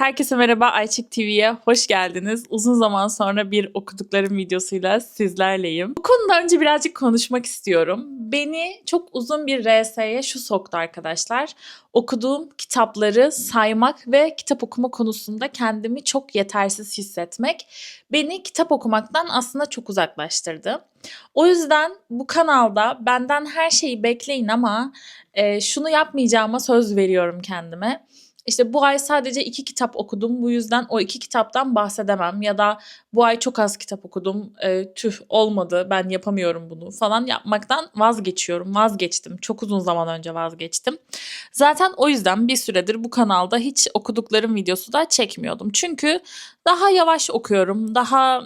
Herkese merhaba Ayçik TV'ye hoş geldiniz. Uzun zaman sonra bir okuduklarım videosuyla sizlerleyim. Bu konuda önce birazcık konuşmak istiyorum. Beni çok uzun bir RS'ye şu soktu arkadaşlar. Okuduğum kitapları saymak ve kitap okuma konusunda kendimi çok yetersiz hissetmek beni kitap okumaktan aslında çok uzaklaştırdı. O yüzden bu kanalda benden her şeyi bekleyin ama e, şunu yapmayacağıma söz veriyorum kendime. İşte bu ay sadece iki kitap okudum. Bu yüzden o iki kitaptan bahsedemem. Ya da bu ay çok az kitap okudum. E, tüh olmadı ben yapamıyorum bunu falan yapmaktan vazgeçiyorum. Vazgeçtim. Çok uzun zaman önce vazgeçtim. Zaten o yüzden bir süredir bu kanalda hiç okuduklarım videosu da çekmiyordum. Çünkü daha yavaş okuyorum. Daha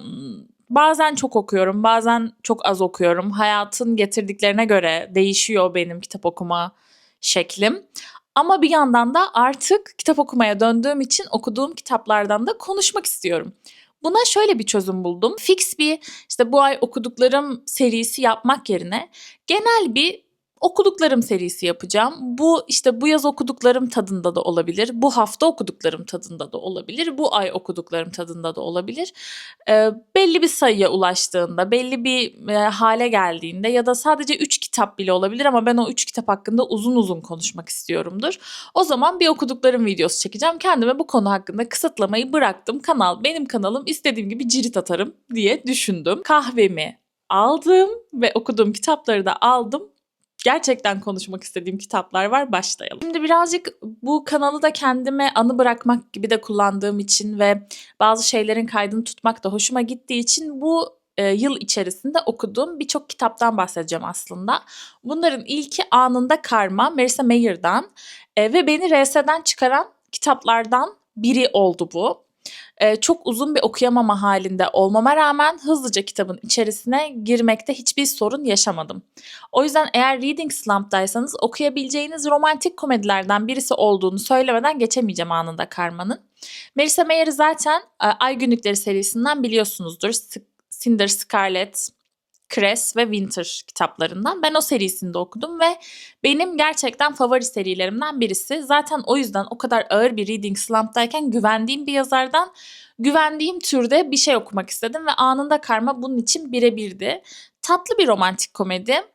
bazen çok okuyorum, bazen çok az okuyorum. Hayatın getirdiklerine göre değişiyor benim kitap okuma şeklim. Ama bir yandan da artık kitap okumaya döndüğüm için okuduğum kitaplardan da konuşmak istiyorum. Buna şöyle bir çözüm buldum. Fix bir işte bu ay okuduklarım serisi yapmak yerine genel bir okuduklarım serisi yapacağım. Bu işte bu yaz okuduklarım tadında da olabilir. Bu hafta okuduklarım tadında da olabilir. Bu ay okuduklarım tadında da olabilir. E, belli bir sayıya ulaştığında, belli bir e, hale geldiğinde ya da sadece 3 kitap bile olabilir ama ben o 3 kitap hakkında uzun uzun konuşmak istiyorumdur. O zaman bir okuduklarım videosu çekeceğim. Kendime bu konu hakkında kısıtlamayı bıraktım. Kanal benim kanalım istediğim gibi cirit atarım diye düşündüm. Kahvemi aldım ve okuduğum kitapları da aldım gerçekten konuşmak istediğim kitaplar var. Başlayalım. Şimdi birazcık bu kanalı da kendime anı bırakmak gibi de kullandığım için ve bazı şeylerin kaydını tutmak da hoşuma gittiği için bu e, yıl içerisinde okuduğum birçok kitaptan bahsedeceğim aslında. Bunların ilki Anında Karma, Marissa Mayer'dan e, ve beni RS'den çıkaran kitaplardan biri oldu bu e, çok uzun bir okuyamama halinde olmama rağmen hızlıca kitabın içerisine girmekte hiçbir sorun yaşamadım. O yüzden eğer reading slump'daysanız okuyabileceğiniz romantik komedilerden birisi olduğunu söylemeden geçemeyeceğim anında Karma'nın. Marissa Mayer'ı zaten e, Ay Günlükleri serisinden biliyorsunuzdur. Cinder Scarlet, Cress ve Winter kitaplarından. Ben o serisinde okudum ve benim gerçekten favori serilerimden birisi. Zaten o yüzden o kadar ağır bir reading slump'tayken güvendiğim bir yazardan güvendiğim türde bir şey okumak istedim ve anında karma bunun için birebirdi. Tatlı bir romantik komedi.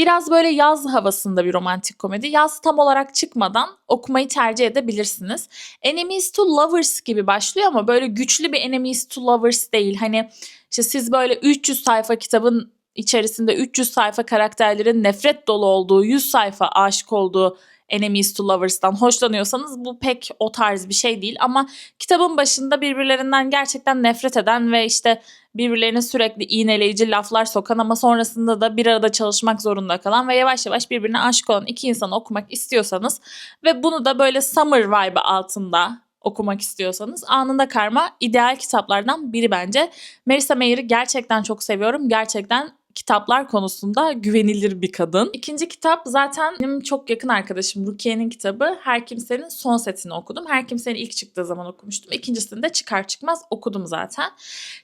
Biraz böyle yaz havasında bir romantik komedi. Yaz tam olarak çıkmadan okumayı tercih edebilirsiniz. Enemies to Lovers gibi başlıyor ama böyle güçlü bir Enemies to Lovers değil. Hani işte siz böyle 300 sayfa kitabın içerisinde 300 sayfa karakterlerin nefret dolu olduğu, 100 sayfa aşık olduğu Enemies to Lovers'tan hoşlanıyorsanız bu pek o tarz bir şey değil ama kitabın başında birbirlerinden gerçekten nefret eden ve işte birbirlerine sürekli iğneleyici laflar sokan ama sonrasında da bir arada çalışmak zorunda kalan ve yavaş yavaş birbirine aşık olan iki insanı okumak istiyorsanız ve bunu da böyle summer vibe altında okumak istiyorsanız Anında Karma ideal kitaplardan biri bence. Marissa Mayer'ı gerçekten çok seviyorum. Gerçekten kitaplar konusunda güvenilir bir kadın. İkinci kitap zaten benim çok yakın arkadaşım Rukiye'nin kitabı. Her Kimsenin son setini okudum. Her Kimsenin ilk çıktığı zaman okumuştum. İkincisini de çıkar çıkmaz okudum zaten.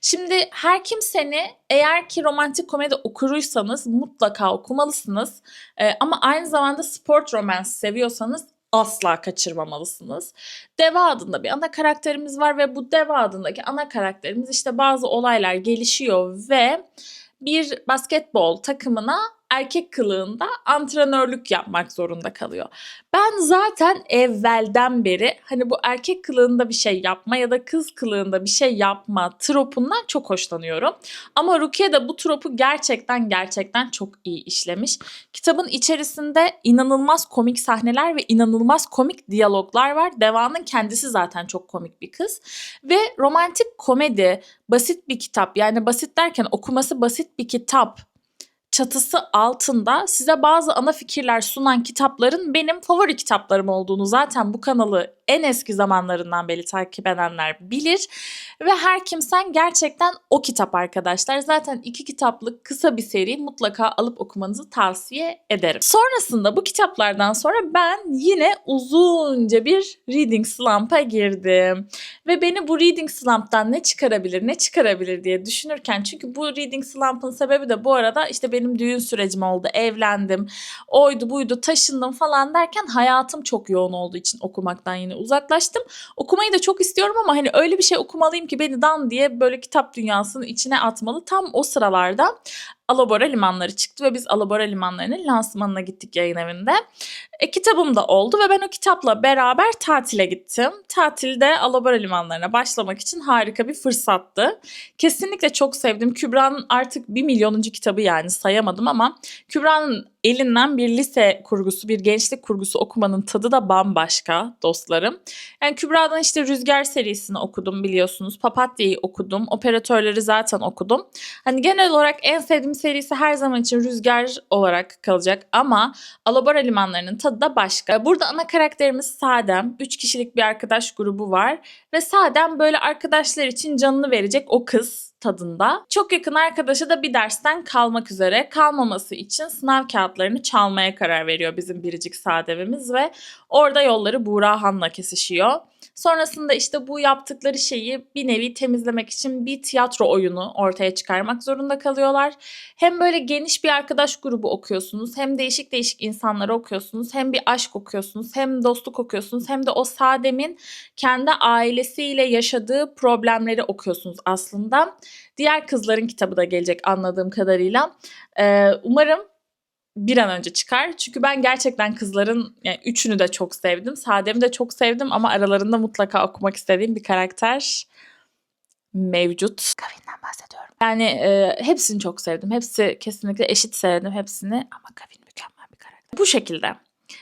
Şimdi Her Kimseni eğer ki romantik komedi okuruysanız mutlaka okumalısınız. Ee, ama aynı zamanda sport romance seviyorsanız asla kaçırmamalısınız. Deva adında bir ana karakterimiz var ve bu Deva adındaki ana karakterimiz işte bazı olaylar gelişiyor ve bir basketbol takımına erkek kılığında antrenörlük yapmak zorunda kalıyor. Ben zaten evvelden beri hani bu erkek kılığında bir şey yapma ya da kız kılığında bir şey yapma tropundan çok hoşlanıyorum. Ama Rukiye de bu tropu gerçekten gerçekten çok iyi işlemiş. Kitabın içerisinde inanılmaz komik sahneler ve inanılmaz komik diyaloglar var. Deva'nın kendisi zaten çok komik bir kız. Ve romantik komedi, basit bir kitap yani basit derken okuması basit bir kitap çatısı altında size bazı ana fikirler sunan kitapların benim favori kitaplarım olduğunu zaten bu kanalı en eski zamanlarından beri takip edenler bilir. Ve her kimsen gerçekten o kitap arkadaşlar. Zaten iki kitaplık kısa bir seri mutlaka alıp okumanızı tavsiye ederim. Sonrasında bu kitaplardan sonra ben yine uzunca bir reading slump'a girdim. Ve beni bu reading slump'tan ne çıkarabilir ne çıkarabilir diye düşünürken çünkü bu reading slump'ın sebebi de bu arada işte benim düğün sürecim oldu. Evlendim. Oydu buydu taşındım falan derken hayatım çok yoğun olduğu için okumaktan yine uzaklaştım. Okumayı da çok istiyorum ama hani öyle bir şey okumalıyım ki beni dan diye böyle kitap dünyasının içine atmalı. Tam o sıralarda Alabora limanları çıktı ve biz Alabora limanlarının lansmanına gittik yayın evinde. E, kitabım da oldu ve ben o kitapla beraber tatile gittim. Tatilde Alabora limanlarına başlamak için harika bir fırsattı. Kesinlikle çok sevdim. Kübra'nın artık bir milyonuncu kitabı yani sayamadım ama Kübra'nın elinden bir lise kurgusu, bir gençlik kurgusu okumanın tadı da bambaşka dostlarım. Yani Kübra'dan işte Rüzgar serisini okudum biliyorsunuz. Papatya'yı okudum. Operatörleri zaten okudum. Hani genel olarak en sevdiğim serisi her zaman için Rüzgar olarak kalacak ama Alabora limanlarının tadı da başka. Burada ana karakterimiz Sadem. Üç kişilik bir arkadaş grubu var ve Sadem böyle arkadaşlar için canını verecek o kız tadında. Çok yakın arkadaşı da bir dersten kalmak üzere. Kalmaması için sınav kağıtlarını çalmaya karar veriyor bizim biricik Sadem'imiz ve orada yolları Buğra Han'la kesişiyor. Sonrasında işte bu yaptıkları şeyi bir nevi temizlemek için bir tiyatro oyunu ortaya çıkarmak zorunda kalıyorlar. Hem böyle geniş bir arkadaş grubu okuyorsunuz, hem değişik değişik insanları okuyorsunuz, hem bir aşk okuyorsunuz, hem dostluk okuyorsunuz, hem de o Sadem'in kendi ailesiyle yaşadığı problemleri okuyorsunuz aslında. Diğer kızların kitabı da gelecek anladığım kadarıyla. Ee, umarım bir an önce çıkar. Çünkü ben gerçekten kızların yani üçünü de çok sevdim. Sadem'i de çok sevdim ama aralarında mutlaka okumak istediğim bir karakter mevcut. Kavin'den bahsediyorum. Yani e, hepsini çok sevdim. Hepsi kesinlikle eşit sevdim hepsini ama Kavin mükemmel bir karakter. Bu şekilde.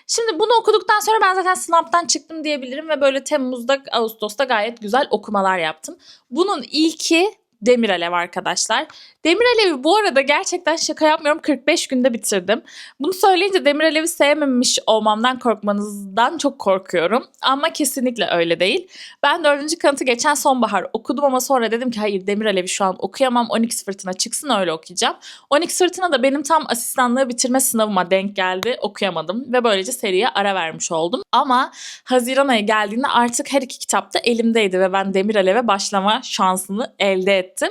Şimdi bunu okuduktan sonra ben zaten sınavdan çıktım diyebilirim ve böyle Temmuz'da, Ağustos'ta gayet güzel okumalar yaptım. Bunun ilki Demir Alev arkadaşlar. Demir Alev'i bu arada gerçekten şaka yapmıyorum 45 günde bitirdim. Bunu söyleyince Demir Alev'i sevmemiş olmamdan korkmanızdan çok korkuyorum. Ama kesinlikle öyle değil. Ben dördüncü kanıtı geçen sonbahar okudum ama sonra dedim ki hayır Demir Alev'i şu an okuyamam. Onyx Fırtına çıksın öyle okuyacağım. Onyx Fırtına da benim tam asistanlığı bitirme sınavıma denk geldi. Okuyamadım ve böylece seriye ara vermiş oldum. Ama Haziran ayı geldiğinde artık her iki kitap da elimdeydi ve ben Demir Alev'e başlama şansını elde ettim.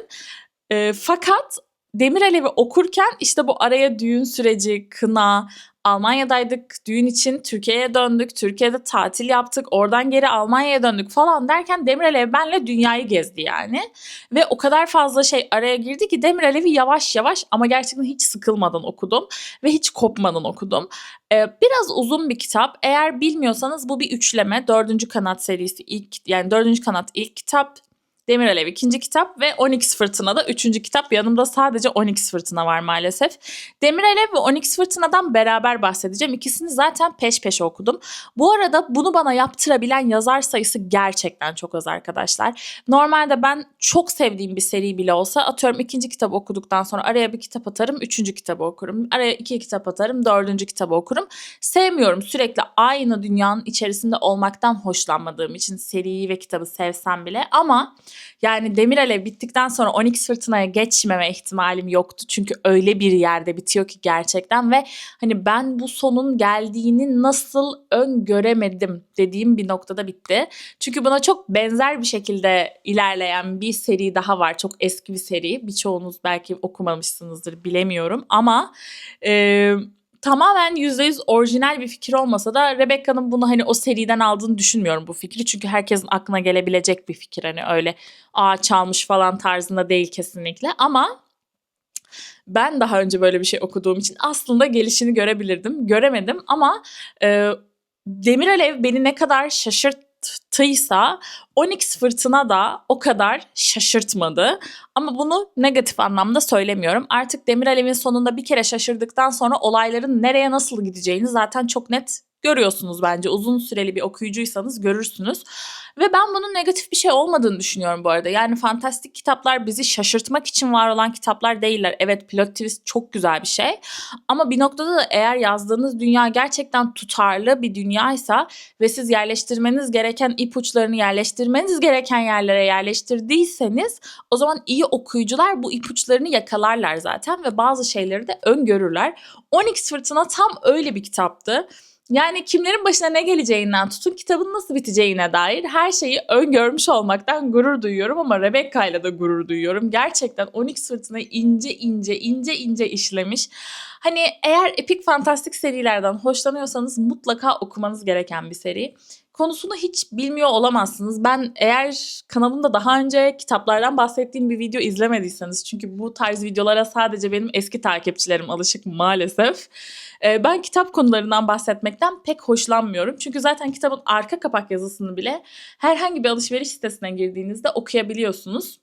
E, fakat Demir Alev'i okurken işte bu araya düğün süreci, kına, Almanya'daydık düğün için Türkiye'ye döndük. Türkiye'de tatil yaptık. Oradan geri Almanya'ya döndük falan derken Demir Alev benle dünyayı gezdi yani. Ve o kadar fazla şey araya girdi ki Demir Alev'i yavaş yavaş ama gerçekten hiç sıkılmadan okudum. Ve hiç kopmadan okudum. Ee, biraz uzun bir kitap. Eğer bilmiyorsanız bu bir üçleme. Dördüncü kanat serisi ilk yani dördüncü kanat ilk kitap. Demir Alev ikinci kitap ve Onyx Fırtına da üçüncü kitap. Yanımda sadece Onyx Fırtına var maalesef. Demir Alev ve Onyx Fırtına'dan beraber bahsedeceğim. İkisini zaten peş peşe okudum. Bu arada bunu bana yaptırabilen yazar sayısı gerçekten çok az arkadaşlar. Normalde ben çok sevdiğim bir seri bile olsa atıyorum ikinci kitabı okuduktan sonra araya bir kitap atarım, üçüncü kitabı okurum. Araya iki kitap atarım, dördüncü kitabı okurum. Sevmiyorum sürekli aynı dünyanın içerisinde olmaktan hoşlanmadığım için seriyi ve kitabı sevsem bile ama yani Demir Alev bittikten sonra Onyx Fırtına'ya geçmeme ihtimalim yoktu. Çünkü öyle bir yerde bitiyor ki gerçekten ve hani ben bu sonun geldiğini nasıl öngöremedim dediğim bir noktada bitti. Çünkü buna çok benzer bir şekilde ilerleyen bir seri daha var. Çok eski bir seri. Birçoğunuz belki okumamışsınızdır bilemiyorum ama... Ee, tamamen %100 orijinal bir fikir olmasa da Rebecca'nın bunu hani o seriden aldığını düşünmüyorum bu fikri. Çünkü herkesin aklına gelebilecek bir fikir hani öyle aa çalmış falan tarzında değil kesinlikle ama ben daha önce böyle bir şey okuduğum için aslında gelişini görebilirdim. Göremedim ama e, Demir Alev beni ne kadar şaşırt şaşırttıysa Onyx Fırtına da o kadar şaşırtmadı. Ama bunu negatif anlamda söylemiyorum. Artık Demir Alev'in sonunda bir kere şaşırdıktan sonra olayların nereye nasıl gideceğini zaten çok net görüyorsunuz bence. Uzun süreli bir okuyucuysanız görürsünüz. Ve ben bunun negatif bir şey olmadığını düşünüyorum bu arada. Yani fantastik kitaplar bizi şaşırtmak için var olan kitaplar değiller. Evet plot twist çok güzel bir şey. Ama bir noktada da eğer yazdığınız dünya gerçekten tutarlı bir dünyaysa ve siz yerleştirmeniz gereken ipuçlarını yerleştirmeniz gereken yerlere yerleştirdiyseniz o zaman iyi okuyucular bu ipuçlarını yakalarlar zaten ve bazı şeyleri de öngörürler. Onyx Fırtına tam öyle bir kitaptı. Yani kimlerin başına ne geleceğinden tutun kitabın nasıl biteceğine dair her şeyi öngörmüş olmaktan gurur duyuyorum ama Rebecca ile de gurur duyuyorum. Gerçekten Onyx Fırtına'yı ince ince ince ince işlemiş. Hani eğer epik fantastik serilerden hoşlanıyorsanız mutlaka okumanız gereken bir seri. Konusunu hiç bilmiyor olamazsınız. Ben eğer kanalımda daha önce kitaplardan bahsettiğim bir video izlemediyseniz çünkü bu tarz videolara sadece benim eski takipçilerim alışık maalesef. Ee, ben kitap konularından bahsetmekten pek hoşlanmıyorum. Çünkü zaten kitabın arka kapak yazısını bile herhangi bir alışveriş sitesine girdiğinizde okuyabiliyorsunuz.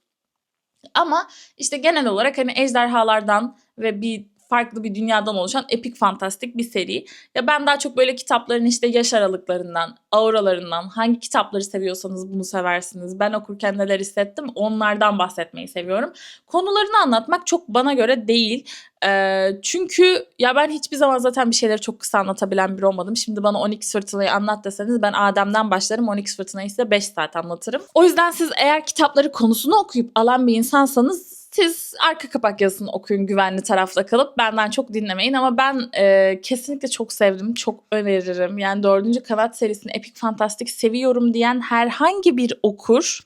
Ama işte genel olarak hani ejderhalardan ve bir farklı bir dünyadan oluşan epik fantastik bir seri. Ya ben daha çok böyle kitapların işte yaş aralıklarından, auralarından, hangi kitapları seviyorsanız bunu seversiniz. Ben okurken neler hissettim onlardan bahsetmeyi seviyorum. Konularını anlatmak çok bana göre değil. Ee, çünkü ya ben hiçbir zaman zaten bir şeyleri çok kısa anlatabilen biri olmadım. Şimdi bana 12 fırtınayı anlat deseniz ben Adem'den başlarım 12 fırtınayı size 5 saat anlatırım. O yüzden siz eğer kitapları konusunu okuyup alan bir insansanız siz arka kapak yazısını okuyun güvenli tarafta kalıp benden çok dinlemeyin ama ben e, kesinlikle çok sevdim, çok öneririm. Yani dördüncü kanat serisini epik fantastik seviyorum diyen herhangi bir okur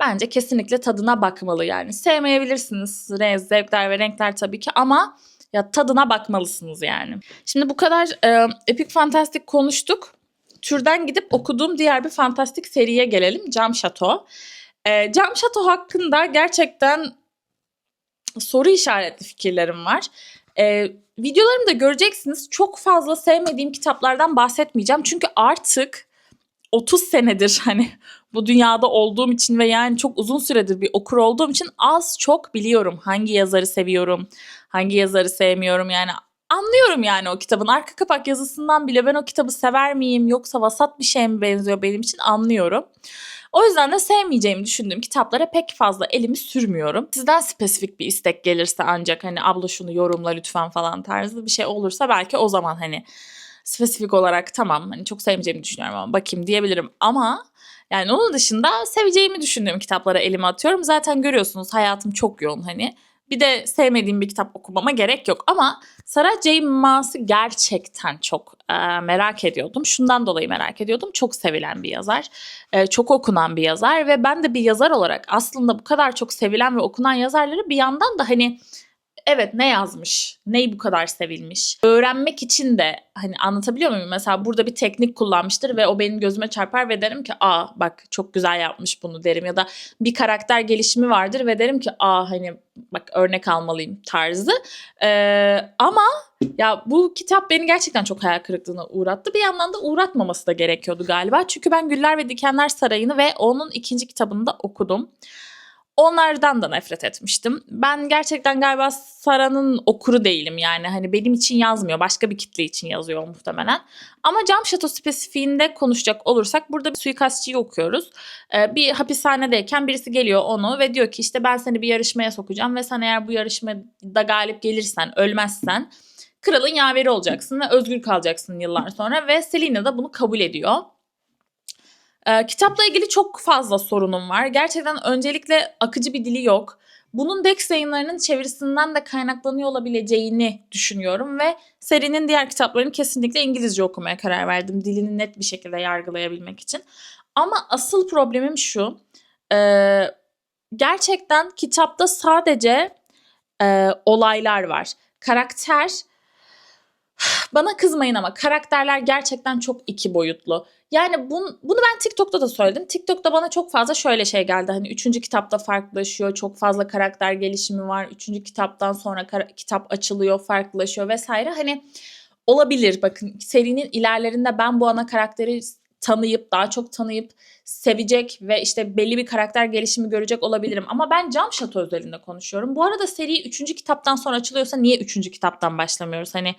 bence kesinlikle tadına bakmalı yani. Sevmeyebilirsiniz zevkler ve renkler tabii ki ama ya tadına bakmalısınız yani. Şimdi bu kadar e, epik fantastik konuştuk. Türden gidip okuduğum diğer bir fantastik seriye gelelim. Cam Şato. E, Cam Şato hakkında gerçekten soru işaretli fikirlerim var. Ee, videolarımda göreceksiniz çok fazla sevmediğim kitaplardan bahsetmeyeceğim. Çünkü artık 30 senedir hani bu dünyada olduğum için ve yani çok uzun süredir bir okur olduğum için az çok biliyorum hangi yazarı seviyorum, hangi yazarı sevmiyorum yani anlıyorum yani o kitabın arka kapak yazısından bile ben o kitabı sever miyim yoksa vasat bir şey mi benziyor benim için anlıyorum. O yüzden de sevmeyeceğimi düşündüğüm kitaplara pek fazla elimi sürmüyorum. Sizden spesifik bir istek gelirse ancak hani abla şunu yorumla lütfen falan tarzı bir şey olursa belki o zaman hani spesifik olarak tamam hani çok sevmeyeceğimi düşünüyorum ama bakayım diyebilirim ama yani onun dışında seveceğimi düşündüğüm kitaplara elimi atıyorum. Zaten görüyorsunuz hayatım çok yoğun hani. Bir de sevmediğim bir kitap okumama gerek yok ama Sarah J. Maas'ı gerçekten çok e, merak ediyordum. Şundan dolayı merak ediyordum. Çok sevilen bir yazar. E, çok okunan bir yazar ve ben de bir yazar olarak aslında bu kadar çok sevilen ve okunan yazarları bir yandan da hani evet ne yazmış, neyi bu kadar sevilmiş. Öğrenmek için de hani anlatabiliyor muyum? Mesela burada bir teknik kullanmıştır ve o benim gözüme çarpar ve derim ki aa bak çok güzel yapmış bunu derim. Ya da bir karakter gelişimi vardır ve derim ki aa hani bak örnek almalıyım tarzı. Ee, ama ya bu kitap beni gerçekten çok hayal kırıklığına uğrattı. Bir yandan da uğratmaması da gerekiyordu galiba. Çünkü ben Güller ve Dikenler Sarayı'nı ve onun ikinci kitabını da okudum. Onlardan da nefret etmiştim. Ben gerçekten galiba Sara'nın okuru değilim yani. Hani benim için yazmıyor. Başka bir kitle için yazıyor muhtemelen. Ama Cam Şato spesifiğinde konuşacak olursak burada bir suikastçıyı okuyoruz. Ee, bir hapishanedeyken birisi geliyor onu ve diyor ki işte ben seni bir yarışmaya sokacağım ve sen eğer bu yarışmada galip gelirsen, ölmezsen kralın yaveri olacaksın ve özgür kalacaksın yıllar sonra ve Selina da bunu kabul ediyor. Ee, kitapla ilgili çok fazla sorunum var. Gerçekten öncelikle akıcı bir dili yok. Bunun Dex yayınlarının çevirisinden de kaynaklanıyor olabileceğini düşünüyorum ve serinin diğer kitaplarını kesinlikle İngilizce okumaya karar verdim. Dilini net bir şekilde yargılayabilmek için. Ama asıl problemim şu. E, gerçekten kitapta sadece e, olaylar var. Karakter bana kızmayın ama karakterler gerçekten çok iki boyutlu. Yani bunu, bunu ben TikTok'ta da söyledim. TikTok'ta bana çok fazla şöyle şey geldi. Hani üçüncü kitapta farklılaşıyor. Çok fazla karakter gelişimi var. Üçüncü kitaptan sonra kitap açılıyor, farklılaşıyor vesaire. Hani olabilir. Bakın serinin ilerlerinde ben bu ana karakteri tanıyıp daha çok tanıyıp sevecek ve işte belli bir karakter gelişimi görecek olabilirim. Ama ben Cam Şato özelinde konuşuyorum. Bu arada seri 3. kitaptan sonra açılıyorsa niye 3. kitaptan başlamıyoruz? Hani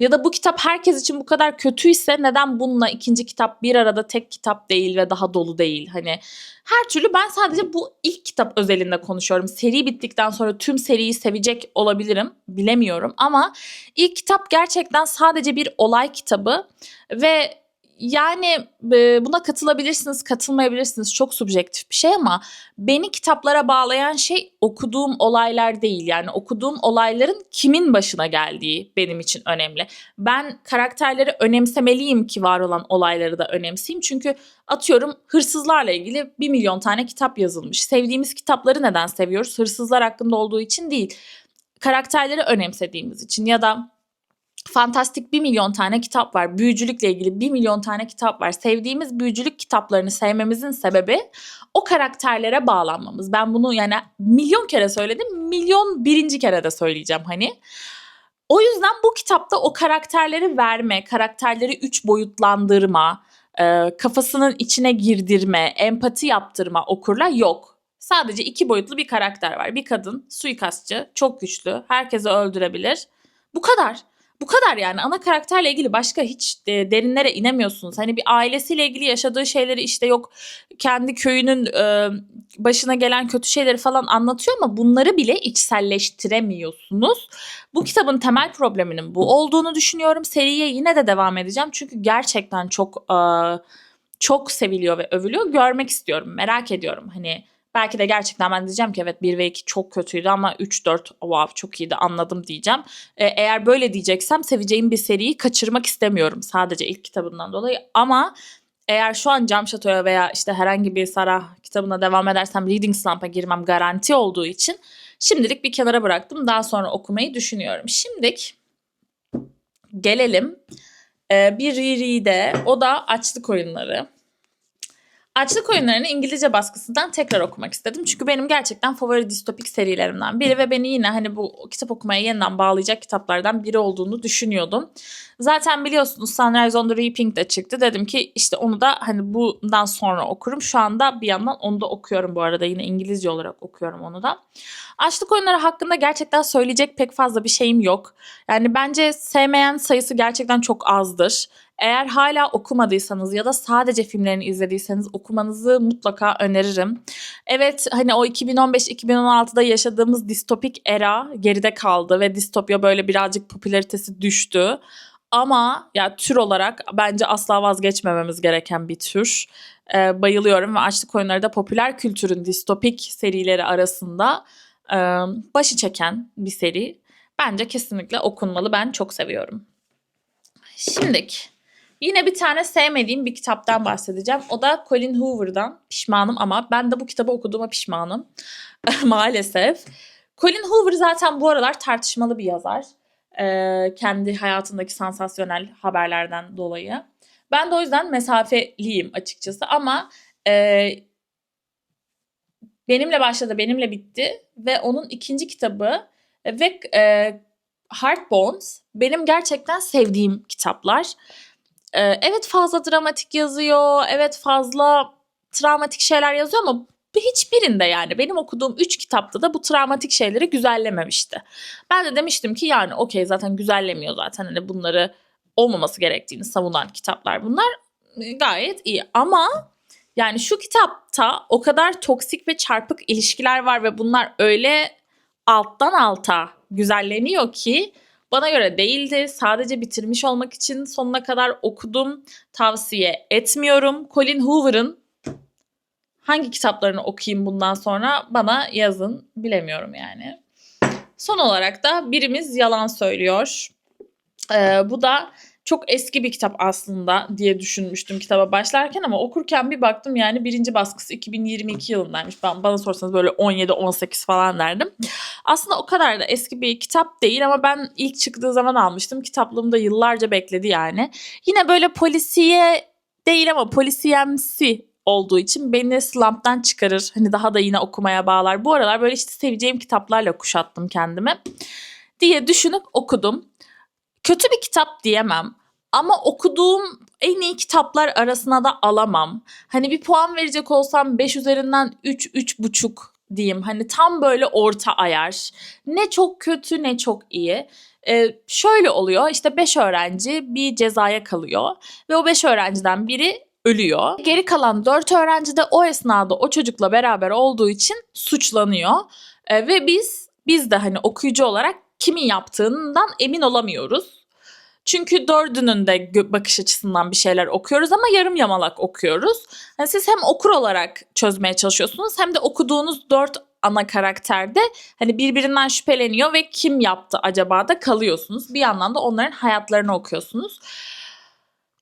ya da bu kitap herkes için bu kadar kötüyse neden bununla ikinci kitap bir arada tek kitap değil ve daha dolu değil? Hani her türlü ben sadece bu ilk kitap özelinde konuşuyorum. Seri bittikten sonra tüm seriyi sevecek olabilirim. Bilemiyorum ama ilk kitap gerçekten sadece bir olay kitabı ve yani e, buna katılabilirsiniz, katılmayabilirsiniz. Çok subjektif bir şey ama beni kitaplara bağlayan şey okuduğum olaylar değil. Yani okuduğum olayların kimin başına geldiği benim için önemli. Ben karakterleri önemsemeliyim ki var olan olayları da önemseyeyim. Çünkü atıyorum hırsızlarla ilgili bir milyon tane kitap yazılmış. Sevdiğimiz kitapları neden seviyoruz? Hırsızlar hakkında olduğu için değil. Karakterleri önemsediğimiz için ya da fantastik bir milyon tane kitap var. Büyücülükle ilgili bir milyon tane kitap var. Sevdiğimiz büyücülük kitaplarını sevmemizin sebebi o karakterlere bağlanmamız. Ben bunu yani milyon kere söyledim. Milyon birinci kere de söyleyeceğim hani. O yüzden bu kitapta o karakterleri verme, karakterleri üç boyutlandırma, e, kafasının içine girdirme, empati yaptırma okurla yok. Sadece iki boyutlu bir karakter var. Bir kadın, suikastçı, çok güçlü, herkesi öldürebilir. Bu kadar. Bu kadar yani ana karakterle ilgili başka hiç de, derinlere inemiyorsunuz. Hani bir ailesiyle ilgili yaşadığı şeyleri işte yok kendi köyünün e, başına gelen kötü şeyleri falan anlatıyor ama bunları bile içselleştiremiyorsunuz. Bu kitabın temel probleminin bu olduğunu düşünüyorum. Seriye yine de devam edeceğim çünkü gerçekten çok e, çok seviliyor ve övülüyor. Görmek istiyorum, merak ediyorum. Hani belki de gerçekten ben diyeceğim ki evet 1 ve 2 çok kötüydü ama 3 4 wow çok iyiydi anladım diyeceğim. Ee, eğer böyle diyeceksem seveceğim bir seriyi kaçırmak istemiyorum sadece ilk kitabından dolayı ama eğer şu an Cam Şato'ya veya işte herhangi bir Sarah kitabına devam edersem Reading Slump'a girmem garanti olduğu için şimdilik bir kenara bıraktım. Daha sonra okumayı düşünüyorum. Şimdilik gelelim ee, bir reread'e o da açlık oyunları. Açlık oyunlarını İngilizce baskısından tekrar okumak istedim. Çünkü benim gerçekten favori distopik serilerimden biri ve beni yine hani bu kitap okumaya yeniden bağlayacak kitaplardan biri olduğunu düşünüyordum. Zaten biliyorsunuz Sunrise on the Reaping de çıktı. Dedim ki işte onu da hani bundan sonra okurum. Şu anda bir yandan onu da okuyorum bu arada. Yine İngilizce olarak okuyorum onu da. Açlık oyunları hakkında gerçekten söyleyecek pek fazla bir şeyim yok. Yani bence sevmeyen sayısı gerçekten çok azdır. Eğer hala okumadıysanız ya da sadece filmlerini izlediyseniz okumanızı mutlaka öneririm. Evet hani o 2015-2016'da yaşadığımız distopik era geride kaldı ve distopya böyle birazcık popülaritesi düştü. Ama ya tür olarak bence asla vazgeçmememiz gereken bir tür. Ee, bayılıyorum ve açlık oyunları da popüler kültürün distopik serileri arasında e, başı çeken bir seri. Bence kesinlikle okunmalı. Ben çok seviyorum. Şimdik Yine bir tane sevmediğim bir kitaptan bahsedeceğim. O da Colin Hoover'dan. Pişmanım ama ben de bu kitabı okuduğuma pişmanım. Maalesef. Colin Hoover zaten bu aralar tartışmalı bir yazar. Ee, kendi hayatındaki sansasyonel haberlerden dolayı. Ben de o yüzden mesafeliyim açıkçası ama e, benimle başladı, benimle bitti ve onun ikinci kitabı ve e, Heart Bones benim gerçekten sevdiğim kitaplar. Ee, evet fazla dramatik yazıyor, evet fazla travmatik şeyler yazıyor ama hiçbirinde yani. Benim okuduğum 3 kitapta da bu travmatik şeyleri güzellememişti. Ben de demiştim ki yani okey zaten güzellemiyor zaten. Hani bunları olmaması gerektiğini savunan kitaplar bunlar. E, gayet iyi. Ama yani şu kitapta o kadar toksik ve çarpık ilişkiler var ve bunlar öyle alttan alta güzelleniyor ki bana göre değildi. Sadece bitirmiş olmak için sonuna kadar okudum. Tavsiye etmiyorum. Colin Hoover'ın hangi kitaplarını okuyayım bundan sonra bana yazın. Bilemiyorum yani. Son olarak da birimiz yalan söylüyor. Ee, bu da çok eski bir kitap aslında diye düşünmüştüm kitaba başlarken ama okurken bir baktım yani birinci baskısı 2022 yılındaymış. Ben bana sorsanız böyle 17-18 falan derdim. Aslında o kadar da eski bir kitap değil ama ben ilk çıktığı zaman almıştım. Kitaplığımda yıllarca bekledi yani. Yine böyle polisiye değil ama polisiyemsi olduğu için beni slump'tan çıkarır. Hani daha da yine okumaya bağlar. Bu aralar böyle işte seveceğim kitaplarla kuşattım kendimi diye düşünüp okudum. Kötü bir kitap diyemem ama okuduğum en iyi kitaplar arasına da alamam. Hani bir puan verecek olsam 5 üzerinden 3 3,5 diyeyim. Hani tam böyle orta ayar. Ne çok kötü ne çok iyi. Ee, şöyle oluyor işte 5 öğrenci bir cezaya kalıyor ve o 5 öğrenciden biri ölüyor. Geri kalan 4 öğrenci de o esnada o çocukla beraber olduğu için suçlanıyor. Ee, ve biz biz de hani okuyucu olarak kimin yaptığından emin olamıyoruz. Çünkü dördünün de bakış açısından bir şeyler okuyoruz ama yarım yamalak okuyoruz. Yani siz hem okur olarak çözmeye çalışıyorsunuz hem de okuduğunuz dört ana karakterde hani birbirinden şüpheleniyor ve kim yaptı acaba da kalıyorsunuz. Bir yandan da onların hayatlarını okuyorsunuz.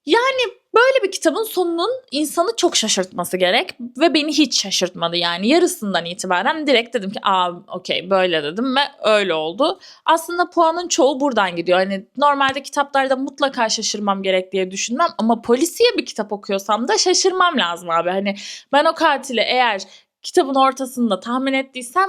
Yani böyle bir kitabın sonunun insanı çok şaşırtması gerek ve beni hiç şaşırtmadı yani yarısından itibaren direkt dedim ki aa okey böyle dedim ve öyle oldu. Aslında puanın çoğu buradan gidiyor. Hani normalde kitaplarda mutlaka şaşırmam gerek diye düşünmem ama polisiye bir kitap okuyorsam da şaşırmam lazım abi. Hani ben o katili eğer kitabın ortasında tahmin ettiysem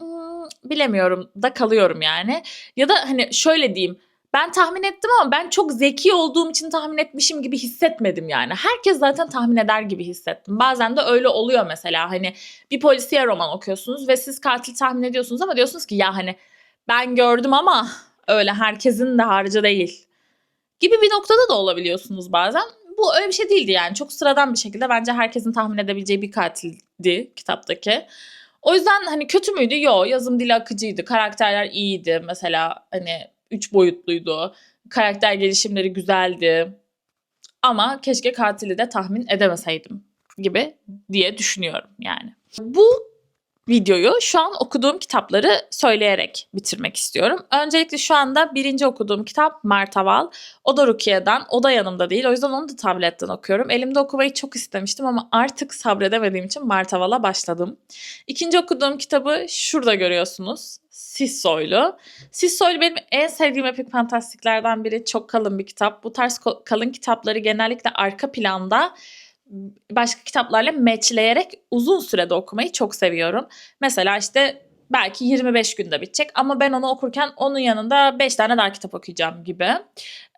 hmm, bilemiyorum da kalıyorum yani. Ya da hani şöyle diyeyim ben tahmin ettim ama ben çok zeki olduğum için tahmin etmişim gibi hissetmedim yani. Herkes zaten tahmin eder gibi hissettim. Bazen de öyle oluyor mesela hani bir polisiye roman okuyorsunuz ve siz katil tahmin ediyorsunuz ama diyorsunuz ki ya hani ben gördüm ama öyle herkesin de harcı değil gibi bir noktada da olabiliyorsunuz bazen. Bu öyle bir şey değildi yani. Çok sıradan bir şekilde bence herkesin tahmin edebileceği bir katildi kitaptaki. O yüzden hani kötü müydü? Yo yazım dili akıcıydı. Karakterler iyiydi. Mesela hani üç boyutluydu. Karakter gelişimleri güzeldi. Ama keşke katili de tahmin edemeseydim gibi diye düşünüyorum yani. Bu videoyu şu an okuduğum kitapları söyleyerek bitirmek istiyorum. Öncelikle şu anda birinci okuduğum kitap Martaval. O da Rukiye'den. O da yanımda değil. O yüzden onu da tabletten okuyorum. Elimde okumayı çok istemiştim ama artık sabredemediğim için Martaval'a başladım. İkinci okuduğum kitabı şurada görüyorsunuz. Sissoylu. Sissoylu benim en sevdiğim epik fantastiklerden biri. Çok kalın bir kitap. Bu tarz kalın kitapları genellikle arka planda başka kitaplarla matchleyerek uzun sürede okumayı çok seviyorum. Mesela işte belki 25 günde bitecek ama ben onu okurken onun yanında 5 tane daha kitap okuyacağım gibi.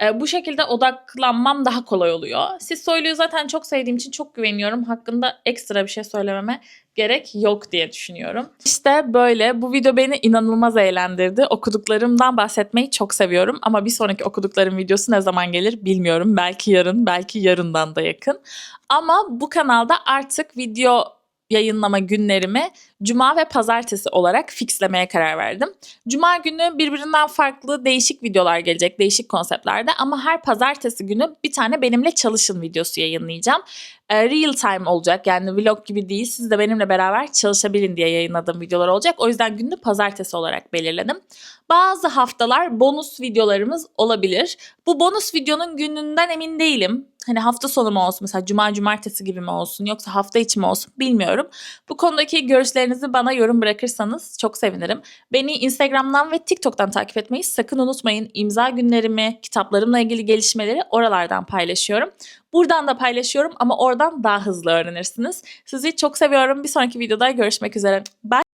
Ee, bu şekilde odaklanmam daha kolay oluyor. Siz Soylu'yu zaten çok sevdiğim için çok güveniyorum. Hakkında ekstra bir şey söylememe gerek yok diye düşünüyorum. İşte böyle bu video beni inanılmaz eğlendirdi. Okuduklarımdan bahsetmeyi çok seviyorum ama bir sonraki okuduklarım videosu ne zaman gelir bilmiyorum. Belki yarın, belki yarından da yakın. Ama bu kanalda artık video yayınlama günlerimi cuma ve pazartesi olarak fixlemeye karar verdim. Cuma günü birbirinden farklı değişik videolar gelecek, değişik konseptlerde ama her pazartesi günü bir tane benimle çalışın videosu yayınlayacağım. Ee, Real time olacak yani vlog gibi değil. Siz de benimle beraber çalışabilin diye yayınladığım videolar olacak. O yüzden günü pazartesi olarak belirledim. Bazı haftalar bonus videolarımız olabilir. Bu bonus videonun gününden emin değilim. Hani hafta sonu mu olsun mesela cuma cumartesi gibi mi olsun yoksa hafta içi mi olsun bilmiyorum. Bu konudaki görüşlerinizi bana yorum bırakırsanız çok sevinirim. Beni Instagram'dan ve TikTok'tan takip etmeyi sakın unutmayın. İmza günlerimi, kitaplarımla ilgili gelişmeleri oralardan paylaşıyorum. Buradan da paylaşıyorum ama oradan daha hızlı öğrenirsiniz. Sizi çok seviyorum. Bir sonraki videoda görüşmek üzere. Bye.